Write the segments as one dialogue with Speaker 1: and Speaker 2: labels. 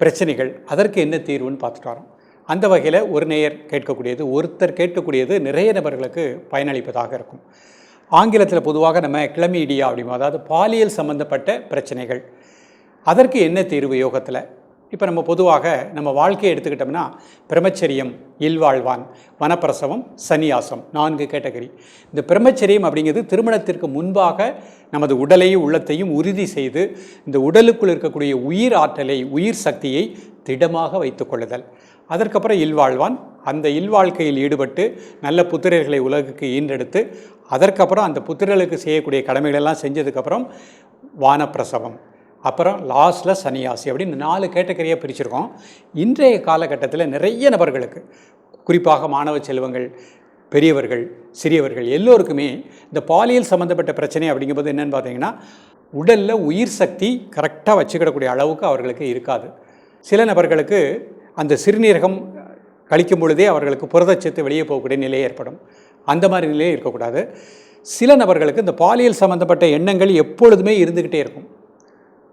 Speaker 1: பிரச்சனைகள் அதற்கு என்ன தீர்வுன்னு பார்த்துட்டு வரோம். அந்த வகையில் ஒரு நேயர் கேட்கக்கூடியது ஒருத்தர் கேட்கக்கூடியது நிறைய நபர்களுக்கு பயனளிப்பதாக இருக்கும். ஆங்கிலத்தில் பொதுவாக நம்ம கிளமீடியா அப்படிமா அதாவது பாலியல் சம்பந்தப்பட்ட பிரச்சனைகள். அதற்கு என்ன தீர்வு யோகத்தில்? இப்போ நம்ம பொதுவாக நம்ம வாழ்க்கையை எடுத்துக்கிட்டோம்னா பிரம்மச்சரியம் இல்வாழ்வான் வனப்பிரசவம் சன்னியாசம் நான்கு கேட்டகரி. இந்த பிரம்மச்சரியம் அப்படிங்கிறது திருமணத்திற்கு முன்பாக நமது உடலையும் உள்ளத்தையும் உறுதி செய்து இந்த உடலுக்குள் இருக்கக்கூடிய உயிர் ஆற்றலை உயிர் சக்தியை திடமாக வைத்துக்கொள்ளுதல் அதற்கப்புறம் இல்வாழ்வான் அந்த இல்வாழ்க்கையில் ஈடுபட்டு நல்ல புத்திரர்களை உலகுக்கு ஈன்றெடுத்து அதற்கப்புறம் அந்த புத்திரர்களுக்கு செய்யக்கூடிய கடமைகளெல்லாம் செஞ்சதுக்கப்புறம் வானப்பிரசவம். அப்புறம் லாஸ்ட்டில் சன்னியாசி அப்படின்னு நாலு கேட்டகரியாக பிரிச்சிருக்கோம். இன்றைய காலகட்டத்தில் நிறைய நபர்களுக்கு குறிப்பாக மாணவ செல்வங்கள் பெரியவர்கள் சிறியவர்கள் எல்லோருக்குமே இந்த பாலியல் சம்மந்தப்பட்ட பிரச்சனை அப்படிங்கும்போது என்னென்னு பார்த்தீங்கன்னா உடலில் உயிர் சக்தி கரெக்டாக வச்சுக்கிடக்கூடிய அளவுக்கு அவர்களுக்கு இருக்காது. சில நபர்களுக்கு அந்த சிறுநீரகம் கழிக்கும் பொழுதே அவர்களுக்கு புரதச்சத்து வெளியே போகக்கூடிய நிலை ஏற்படும். அந்த மாதிரி நிலையே இருக்கக்கூடாது. சில நபர்களுக்கு இந்த பாலியல் சம்மந்தப்பட்ட எண்ணங்கள் எப்பொழுதுமே இருந்துக்கிட்டே இருக்கும்.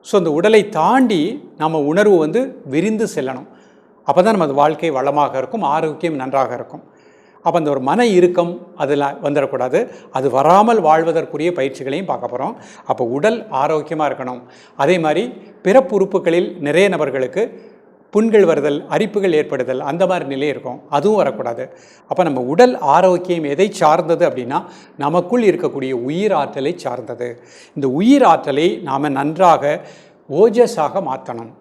Speaker 1: ஸோ அந்த உடலை தாண்டி நம்ம உணர்வு வந்து விரிந்து செல்லணும். அப்போ தான் நமது வாழ்க்கை வளமாக இருக்கும் ஆரோக்கியம் நன்றாக இருக்கும். அப்போ அந்த ஒரு மன இறுக்கம் அதில் வந்துடக்கூடாது அது வராமல் வாழ்வதற்குரிய பயிற்சிகளையும் பார்க்க போகிறோம் அப்போ உடல் ஆரோக்கியமாக இருக்கணும். அதே மாதிரி பிறப்பு உறுப்புகளில் நிறைய நபர்களுக்கு புண்கள் வருதல் அரிப்புகள் ஏற்படுதல் அந்த மாதிரி நிலை இருக்கும். அதுவும் வரக்கூடாது. அப்போ நம்ம உடல் ஆரோக்கியம் எதை சார்ந்தது அப்படின்னா நமக்குள் இருக்கக்கூடிய உயிர் ஆற்றலை சார்ந்தது. இந்த உயிர் ஆற்றலை நாம் நன்றாக ஓஜஸாக மாற்றணும்.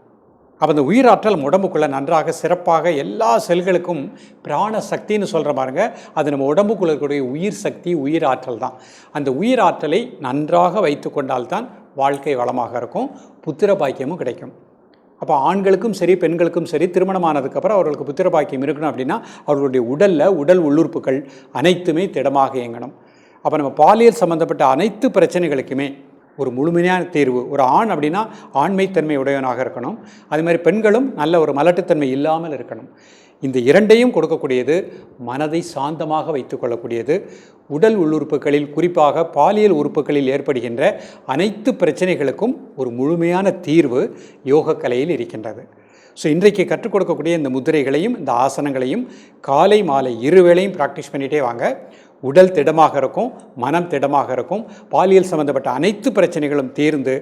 Speaker 1: அப்போ அந்த உயிராற்றல் உடம்புக்குள்ளே நன்றாக சிறப்பாக எல்லா செல்களுக்கும் பிராண சக்தின்னு சொல்கிற பாருங்க அது நம்ம உடம்புக்குள்ள இருக்கக்கூடிய உயிர் சக்தி உயிர் ஆற்றல் தான். அந்த உயிர் ஆற்றலை நன்றாக வைத்து கொண்டால்தான் வாழ்க்கை வளமாக இருக்கும் புத்திர பாக்கியமும் கிடைக்கும். அப்போ ஆண்களுக்கும் சரி பெண்களுக்கும் சரி திருமணமானதுக்கப்புறம் அவர்களுக்கு புத்திர பாக்கியம் இருக்கணும் அப்படின்னா அவர்களுடைய உடலில் உடல் உள்ளுறுப்புகள் அனைத்துமே திடமாக இயங்கணும். அப்போ நம்ம பாலியல் சம்மந்தப்பட்ட அனைத்து பிரச்சனைகளுக்குமே ஒரு முழுமையான தீர்வு. ஒரு ஆண் அப்படின்னா ஆண்மைத்தன்மை உடையவனாக இருக்கணும். அது மாதிரி பெண்களும் நல்ல ஒரு மலட்டுத்தன்மை இல்லாமல் இருக்கணும். இந்த இரண்டையும் கொடுக்கக்கூடியது மனதை சாந்தமாக வைத்துக்கொள்ளக்கூடியது. உடல் உள்ளுறுப்புகளில் குறிப்பாக பாலியல் உறுப்புகளில் ஏற்படுகின்ற அனைத்து பிரச்சனைகளுக்கும் ஒரு முழுமையான தீர்வு யோக கலையில் இருக்கின்றது. ஸோ இன்றைக்கு கற்றுக் கொடுக்கக்கூடிய இந்த முதிரைகளையும் இந்த ஆசனங்களையும் காலை மாலை இருவேளையும் ப்ராக்டிஸ் பண்ணிகிட்டே வாங்க. உடல் திடமாக இருக்கும் மனம் திடமாக இருக்கும் பாலியல் சம்பந்தப்பட்ட அனைத்து பிரச்சனைகளும் தீர்ந்து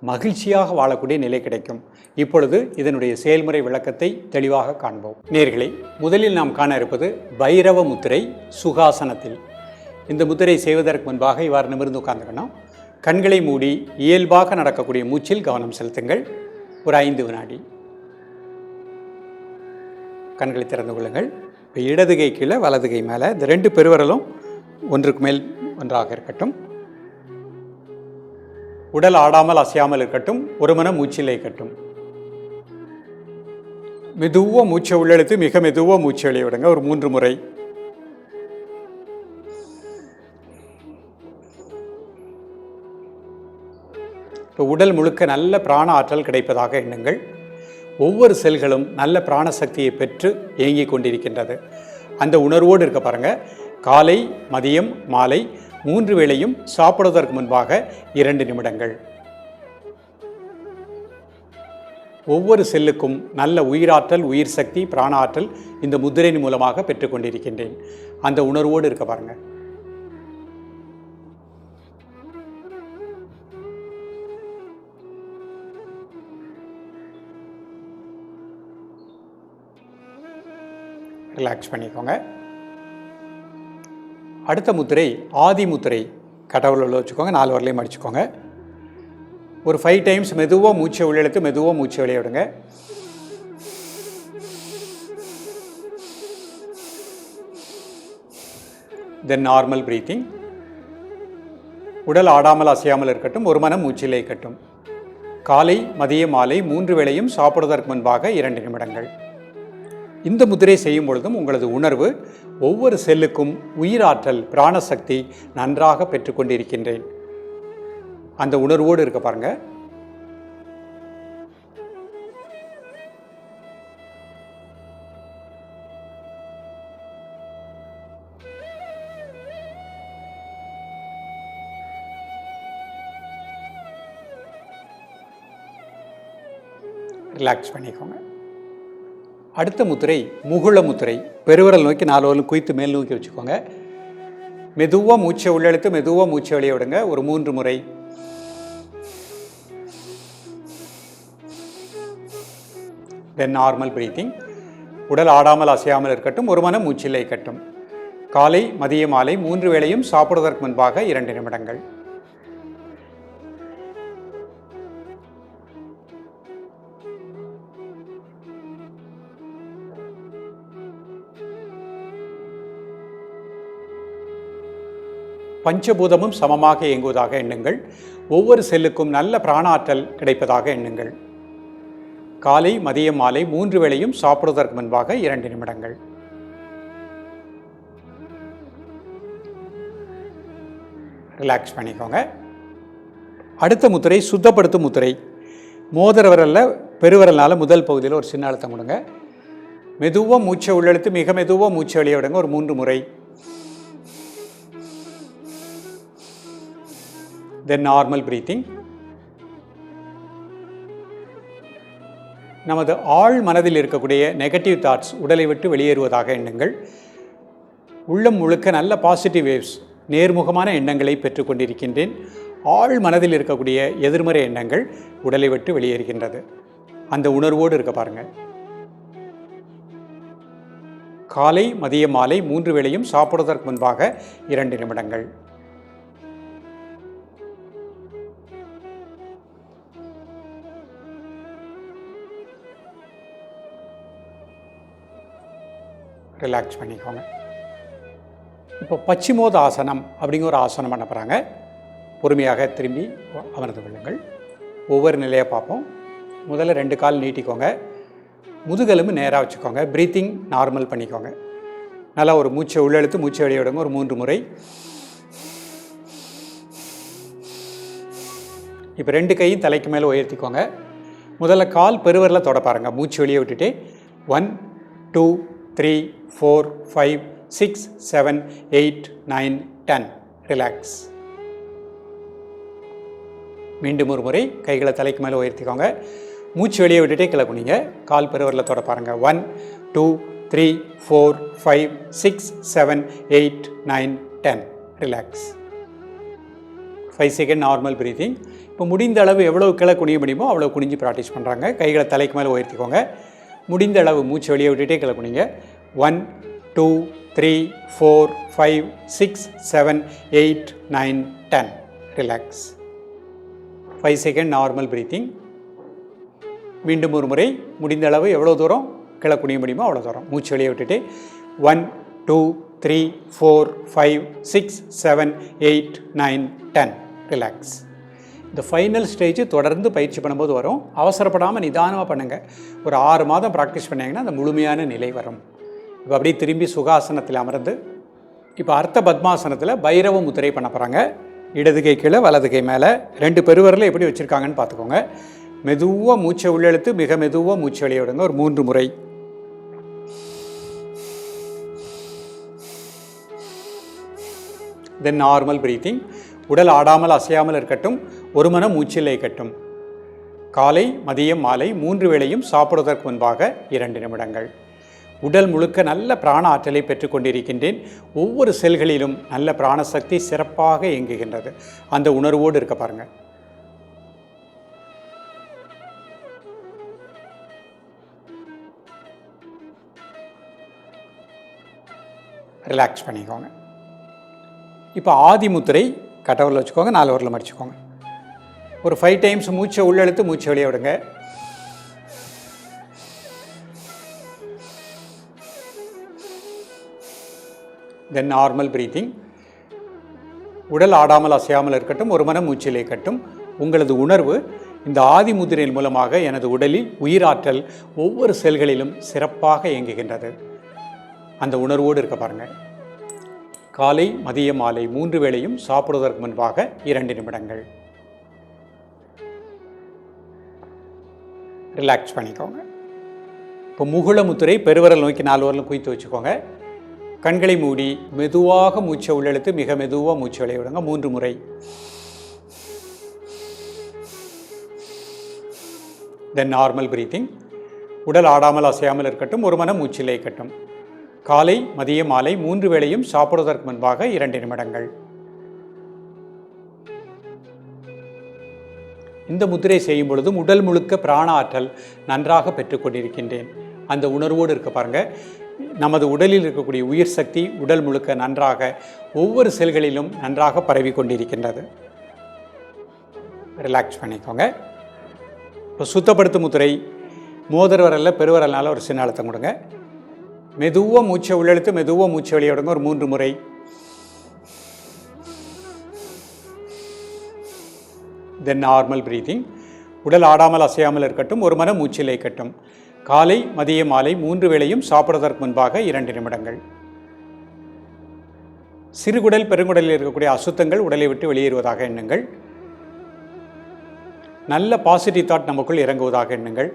Speaker 1: மகிழ்ச்சியாக வாழக்கூடிய நிலை கிடைக்கும். இப்பொழுது இதனுடைய செயல்முறை விளக்கத்தை தெளிவாக காண்போம். நேர்களை முதலில் நாம் காண இருப்பது பைரவ முத்திரை சுகாசனத்தில். இந்த முத்திரை செய்வதற்கு முன்பாக இவ்வாறு நிமிர்ந்து உட்கார்ந்துக்கணும் கண்களை மூடி இயல்பாக நடக்கக்கூடிய மூச்சில் கவனம் செலுத்துங்கள். ஒரு ஐந்து வினாடி. கண்களை திறந்து கொள்ளுங்கள். இப்போ இடதுகை கீழே வலதுகை மேலே. இந்த ரெண்டு பெருவரலும் ஒன்றுக்கு மேல் ஒன்றாக இருக்கட்டும். உடல் ஆடாமல் அசையாமல் இருக்கட்டும் ஒரு மனம் மூச்சில் இருக்கட்டும். மெதுவாக மூச்சை உள்ளெழுத்து மிக மெதுவாக மூச்சு வெளியே விடுங்க ஒரு மூன்று முறை. இப்போ உடல் முழுக்க நல்ல பிராண ஆற்றல் கிடைப்பதாக எண்ணுங்கள். ஒவ்வொரு செல்களும் நல்ல பிராண சக்தியை பெற்று இயங்கிக் கொண்டிருக்கின்றது. அந்த உணர்வோடு இருக்க பாருங்கள் காலை மதியம் மாலை மூன்று வேளையும் சாப்பிடுவதற்கு முன்பாக இரண்டு நிமிடங்கள். ஒவ்வொரு செல்லுக்கும் நல்ல உயிராற்றல் உயிர் சக்தி பிராண ஆற்றல் இந்த முத்திரையின் மூலமாக பெற்றுக்கொண்டிருக்கின்றேன் அந்த உணர்வோடு இருக்க பாருங்க. ரிலாக்ஸ் பண்ணிக்கோங்க. அடுத்த முத்திரை ஆதி முத்திரை கடவுளில் வச்சுக்கோங்க நாலு வரலையும் அடிச்சுக்கோங்க ஒரு ஃபைவ் டைம்ஸ் மெதுவாக மூச்சை உள்ளெழுத்து மெதுவாக மூச்சை வெளியே விடுங்க. தென் நார்மல் ப்ரீத்திங் உடல் ஆடாமல் அசையாமல் இருக்கட்டும் ஒரு மனம் மூச்சிலே இருக்கட்டும். காலை மதிய மாலை மூன்று வேளையும் சாப்பிடுவதற்கு முன்பாக இரண்டு நிமிடங்கள். இந்த முதிரை செய்யும் பொழுதும் உங்களது உணர்வு ஒவ்வொரு செல்லுக்கும் உயிராற்றல் பிராணசக்தி நன்றாக பெற்றுக்கொண்டிருக்கின்றேன். அந்த உணர்வோடு இருக்க பாருங்க. ரிலாக்ஸ் பண்ணிக்கோங்க. அடுத்த முத்திரை முகுள முத்திரை. பெருவிரல் நோக்கி நாலு வரலும் குய்த்து மேல் நோக்கி வச்சுக்கோங்க. மெதுவாக மூச்சை உள்ளெழுத்து மெதுவாக மூச்சை வெளியே விடுங்க. ஒரு மூன்று முறை. தென் நார்மல் பிரீத்திங் உடல் ஆடாமல் அசையாமல் இருக்கட்டும். ஒரு மன மூச்சில்லை கட்டும் காலை மதிய மாலை மூன்று வேளையும் சாப்பிடுவதற்கு முன்பாக இரண்டு நிமிடங்கள். பஞ்சபூதமும் சமமாக இயங்குவதாக எண்ணுங்கள். ஒவ்வொரு செல்லுக்கும் நல்ல பிராணாற்றல் கிடைப்பதாக எண்ணுங்கள். காலை மதியம் மாலை மூன்று வேளையும் சாப்பிடுவதற்கு முன்பாக இரண்டு நிமிடங்கள். ரிலாக்ஸ் பண்ணிக்கோங்க. அடுத்த முத்திரை சுத்தப்படுத்தும் முத்திரை. மோதிர விரலில் முதல் பகுதியில் ஒரு சின்ன அழுத்தம் கொடுங்க. மெதுவாக மூச்சை உள்ளெழுத்து மிக மெதுவாக மூச்சை வெளியே விடுங்க. ஒரு மூன்று முறை. தென் நார்மல் பிரீத்திங் நமது ஆழ் மனதில் இருக்கக்கூடிய நெகட்டிவ் தாட்ஸ் உடலை விட்டு வெளியேறுவதாக எண்ணுங்கள். உள்ளம் முழுக்க நல்ல பாசிட்டிவ் வேவ்ஸ் நேர்முகமான எண்ணங்களை பெற்றுக்கொண்டிருக்கின்றேன் ஆழ் மனதில் இருக்கக்கூடிய எதிர்மறை எண்ணங்கள் உடலை விட்டு வெளியேறுகின்றது. அந்த உணர்வோடு இருக்க பாருங்கள் காலை மதியம் மாலை மூன்று வேளையும் சாப்பிடுவதற்கு முன்பாக இரண்டு நிமிடங்கள். ரிலாக்ஸ் பண்ணிக்கோங்க. இப்போ பச்சிமோத ஆசனம் அப்படிங்கிற ஒரு ஆசனம் பண்ண போகிறாங்க பொறுமையாக திரும்பி அமர்ந்து கொள்ளுங்கள். ஒவ்வொரு நிலையாக பார்ப்போம். முதல்ல ரெண்டு கால் நீட்டிக்கோங்க. முதுகெலும்பு நேராக வச்சுக்கோங்க. ப்ரீத்திங் நார்மல் பண்ணிக்கோங்க. நல்லா ஒரு மூச்சை உள்ளெழுத்து மூச்சை வெளியே விடுங்க. ஒரு மூன்று முறை. இப்போ ரெண்டு கையும் தலைக்கு மேலே உயர்த்திக்கோங்க. முதல்ல கால் பெருவரில் தொட பாருங்கள் மூச்சு வெளியே விட்டுட்டு. One two three four five six seven eight nine ten relax மீண்டும் ஒரு முறை கைகளை தலைக்கு மேலே உயர்த்திக்கோங்க. மூச்சு வெளியே விட்டுட்டே கிளக்குனிங்க கால் பெருவரில் தொட பாருங்கள் one two three four five six seven eight nine ten relax five second normal breathing இப்போ முடிந்த அளவு எவ்வளோ கீழே குனிய முடியுமோ அவ்வளோ குனிஞ்சு ப்ராக்டிஸ் பண்ணுறாங்க கைகளை தலைக்கு மேலே உயர்த்திக்கோங்க. முடிந்த அளவு மூச்சு வெளியே விட்டுட்டே கிளப்புனீங்க one two three four five six seven eight nine ten relax five second normal breathing மீண்டும் ஒரு முறை முடிந்த அளவு எவ்வளோ தூரம் கிளக்குனிய முடியுமோ அவ்வளோ தூரம். மூச்சு வெளியே விட்டுட்டு. One two three four five six seven eight nine ten relax இந்த ஃபைனல் ஸ்டேஜ் தொடர்ந்து பயிற்சி பண்ணும்போது வரும். அவசரப்படாமல் நிதானமாக பண்ணுங்கள் ஒரு ஆறு மாதம் ப்ராக்டிஸ் பண்ணீங்கன்னா அந்த முழுமையான நிலை வரும். இப்போ அப்படியே திரும்பி சுகாசனத்தில் அமர்ந்து இப்போ அர்த்த பத்மாசனத்தில் பைரவ முத்திரை பண்ண போகிறாங்க இடது கை கீழே வலது கை மேலே ரெண்டு பெருவரில் எப்படி வச்சுருக்காங்கன்னு பார்த்துக்கோங்க. மெதுவாக மூச்சை உள்ளெழுத்து மிக மெதுவாக மூச்சு வெளியே விடுங்க. ஒரு மூன்று முறை. தென் நார்மல் பிரீத்திங் உடல் ஆடாமல் அசையாமல் இருக்கட்டும். ஒரு மன மூச்சில் கட்டும் காலை மதியம் மாலை மூன்று வேளையும் சாப்பிடுவதற்கு முன்பாக இரண்டு நிமிடங்கள். உடல் முழுக்க நல்ல பிராண ஆற்றலை பெற்றுக்கொண்டிருக்கின்றேன் ஒவ்வொரு செல்களிலும் நல்ல பிராணசக்தி சிறப்பாக இயங்குகின்றது. அந்த உணர்வோடு இருக்க பாருங்கள் ரிலாக்ஸ் பண்ணிக்கோங்க. இப்போ ஆதி முத்திரை கட்டவரில் வச்சுக்கோங்க நாலு வரல மடிச்சுக்கோங்க ஒரு ஃபைவ் டைம்ஸ் மூச்சை உள்ளெழுத்து மூச்சை வெளியே விடுங்க. தென் நார்மல் ப்ரீத்திங் உடல் ஆடாமல் அசையாமல் இருக்கட்டும் ஒரு மனம் மூச்சிலே கட்டும் உங்களது உணர்வு இந்த ஆதிமுதிரையின் மூலமாக எனது உடலில் உயிராற்றல் ஒவ்வொரு செல்களிலும் சிறப்பாக இயங்குகின்றது. அந்த உணர்வோடு இருக்க பாருங்கள் காலை மதிய மாலை மூன்று வேளையும் சாப்பிடுவதற்கு முன்பாக இரண்டு நிமிடங்கள். ரிலாக்ஸ் பண்ணிக்கோங்க. இப்போ முகுளமுத்துரை பெருவரல் நோக்கி நாலு வரலும் குவித்து வச்சுக்கோங்க. கண்களை மூடி மெதுவாக மூச்சை உள்ளெழுத்து மிக மெதுவாக மூச்சு விளைய விடுங்க. மூன்று முறை. தென் நார்மல் பிரீத்திங் உடல் ஆடாமல் அசையாமல் இருக்கட்டும் ஒரு மனம் மூச்சிலே இருக்கட்டும் காலை மதிய மாலை மூன்று வேளையும் சாப்பிடுவதற்கு முன்பாக இரண்டு நிமிடங்கள். இந்த முத்திரை செய்யும் பொழுதும் உடல் முழுக்க பிராண ஆற்றல் நன்றாக பெற்றுக்கொண்டிருக்கின்றேன் அந்த உணர்வோடு இருக்க பாருங்கள் நமது உடலில் இருக்கக்கூடிய உயிர் சக்தி உடல் முழுக்க நன்றாக ஒவ்வொரு செல்களிலும் நன்றாக பரவி கொண்டிருக்கின்றது. ரிலாக்ஸ் பண்ணிக்கோங்க. இப்போ சுத்தப்படுத்தும் முத்திரை மோதர்வரல்ல பெருவரல்னால ஒரு சின்ன அழுத்தம் கொடுங்க. மெதுவாக மூச்சை உள்ளெழுத்து மெதுவாக மூச்சை வெளியே ஒரு மூன்று முறை தென் நார்மல் ப்ரீதிங் உடல் ஆடாமல் அசையாமல் இருக்கட்டும் ஒரு மன மூச்சில் இருக்கட்டும். காலை மதிய மாலை மூன்று வேளையும் சாப்பிடுவதற்கு முன்பாக இரண்டு நிமிடங்கள். சிறுகுடல் பெருங்குடலில் இருக்கக்கூடிய அசுத்தங்கள் உடலை விட்டு வெளியேறுவதாக எண்ணுங்கள். நல்ல பாசிட்டிவ் தாட் நமக்குள் இறங்குவதாக எண்ணுங்கள்.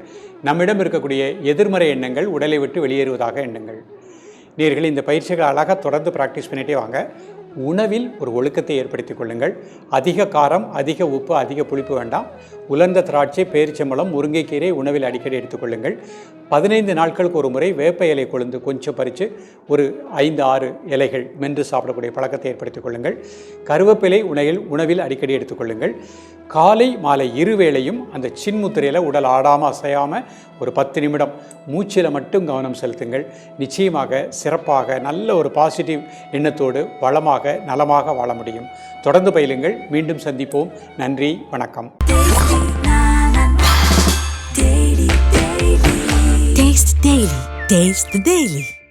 Speaker 1: நம்மிடம் இருக்கக்கூடிய எதிர்மறை எண்ணங்கள் உடலை விட்டு வெளியேறுவதாக எண்ணுங்கள். நீர்கள் இந்த பயிற்சிகளை அழகாக தொடர்ந்து ப்ராக்டிஸ் பண்ணிகிட்டே வாங்க. உணவில் ஒரு ஒழுக்கத்தை ஏற்படுத்திக் கொள்ளுங்கள். அதிக காரம் அதிக உப்பு அதிக புளிப்பு வேண்டாம். உலர்ந்த திராட்சை பேரிச்சம்பழம் முருங்கைக்கீரை உணவில் அடிக்கடி எடுத்துக்கொள்ளுங்கள் பதினைந்து நாட்களுக்கு ஒரு முறை வேப்ப இலை கொழுந்து கொஞ்சம் பறித்து ஒரு ஐந்து ஆறு இலைகள் மென்று சாப்பிடக்கூடிய பழக்கத்தை ஏற்படுத்திக் கொள்ளுங்கள். கருவேப்பிலை உணவில் உணவில் அடிக்கடி எடுத்துக்கொள்ளுங்கள் காலை மாலை இருவேளையும் அந்த சின்முத்திரையில் உடல் ஆடாமல் அசையாமல் ஒரு பத்து நிமிடம் மூச்சில் மட்டும் கவனம் செலுத்துங்கள். நிச்சயமாக சிறப்பாக நல்ல ஒரு பாசிட்டிவ் எண்ணத்தோடு வளமாக நலமாக வாழ முடியும். தொடர்ந்து பயிலுங்கள். மீண்டும் சந்திப்போம். நன்றி வணக்கம்.
Speaker 2: Taste Daily. Taste the Daily.